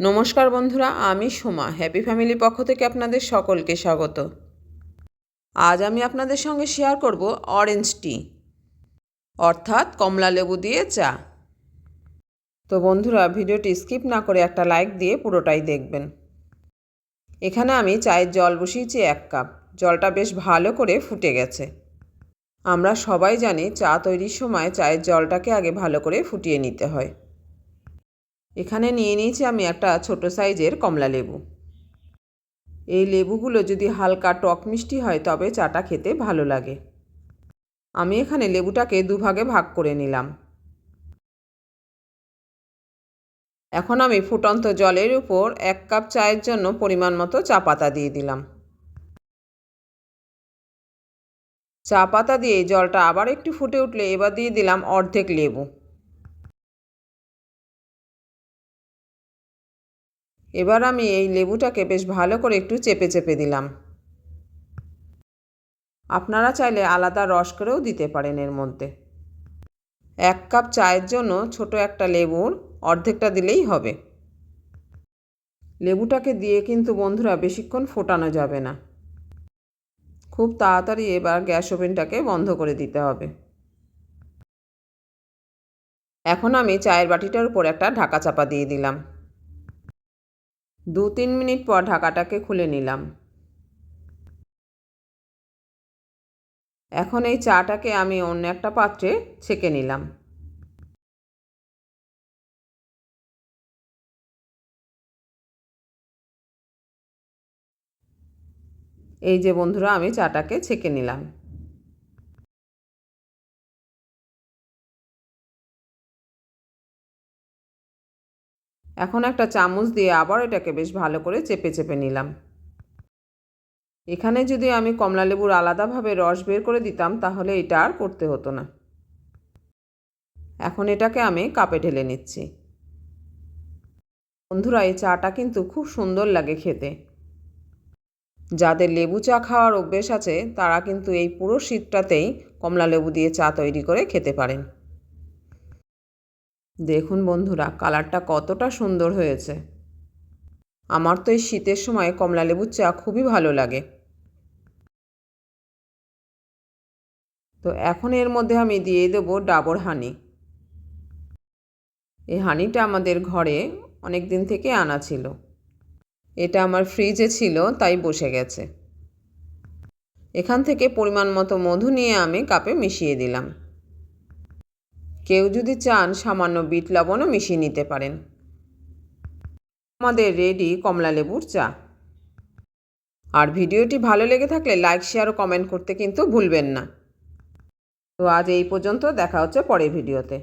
নমস্কার বন্ধুরা, আমি সোমা। হ্যাপি ফ্যামিলি পক্ষ থেকে আপনাদের সকলকে স্বাগত। আজ আমি আপনাদের সঙ্গে শেয়ার করব অরেঞ্জ টি অর্থাৎ কমলা লেবু দিয়ে চা। তো বন্ধুরা, ভিডিওটি স্কিপ না করে একটা লাইক দিয়ে পুরোটাই দেখবেন। এখানে আমি চায়ের জল বসিয়েছি এক কাপ। জলটা বেশ ভালো করে ফুটে গেছে। আমরা সবাই জানি চা তৈরির সময় চায়ের জলটাকে আগে ভালো করে ফুটিয়ে নিতে হয়। এখানে নিয়ে নিয়েছি আমি একটা ছোট সাইজের কমলা লেবু। এই লেবুগুলো যদি হালকা টক মিষ্টি হয়, তবে চাটা খেতে ভালো লাগে। আমি এখানে লেবুটাকে দুভাগে ভাগ করে নিলাম। এখন আমি ফুটন্ত জলের উপর এক কাপ চায়ের জন্য পরিমাণ মতো চা পাতা দিয়ে দিলাম। চা পাতা দিয়ে জলটা আবার একটু ফুটে উঠলে এবার দিয়ে দিলাম অর্ধেক লেবু। এবার আমি এই লেবুটাকে বেশ ভালো করে একটু চেপে চেপে দিলাম। আপনারা চাইলে আলাদা রস করেও দিতে পারেন এর মধ্যে। এক কাপ চায়ের জন্য ছোট একটা লেবুর অর্ধেকটা দিলেই হবে। লেবুটাকে দিয়ে কিন্তু বন্ধুরা বেশিক্ষণ ফোটানো যাবে না। খুব তাড়াতাড়ি এবার গ্যাস ওভেনটাকে বন্ধ করে দিতে হবে। এখন আমি চায়ের বাটিটার উপর একটা ঢাকা চাপা দিয়ে দিলাম। দু তিন মিনিট পর ঢাকাটাকে খুলে নিলাম। এখন এই চাটাকে আমি অন্য একটা পাত্রে ছেঁকে নিলাম। এই যে বন্ধুরা, আমি চাটাকে ছেঁকে নিলাম। এখন একটা চামচ দিয়ে আবার এটাকে বেশ ভালো করে চেপে চেপে নিলাম। এখানে যদি আমি কমলা লেবুর আলাদাভাবে রস বের করে দিতাম, তাহলে এটা আর করতে হতো না। এখন এটাকে আমি কাপে ঢেলে নিচ্ছি। বন্ধুরা, এই চাটা কিন্তু খুব সুন্দর লাগে খেতে। যাদের লেবু চা খাওয়ার অভ্যেস আছে, তারা কিন্তু এই পুরো শীতটাতেই কমলা লেবু দিয়ে চা তৈরি করে খেতে পারেন। দেখুন বন্ধুরা, কালারটা কতটা সুন্দর হয়েছে। আমার তো এই শীতের সময় কমলা লেবুর চা খুবই ভালো লাগে। তো এখন এর মধ্যে আমি দিয়ে দেবো ডাবর হানি। এই হানিটা আমাদের ঘরে অনেক দিন থেকে আনা ছিল। এটা আমার ফ্রিজে ছিল, তাই বসে গেছে। এখান থেকে পরিমাণ মতো মধু নিয়ে আমি কাপে মিশিয়ে দিলাম। কেউ যদি চান সামান্য বিট লবণও মিশিয়ে নিতে পারেন। আমাদের রেডি কমলা লেবুর চা। আর ভিডিওটি ভালো লেগে থাকলে লাইক, শেয়ার ও কমেন্ট করতে কিন্তু ভুলবেন না। তো আজ এই পর্যন্ত দেখা হচ্ছে পরের ভিডিওতে।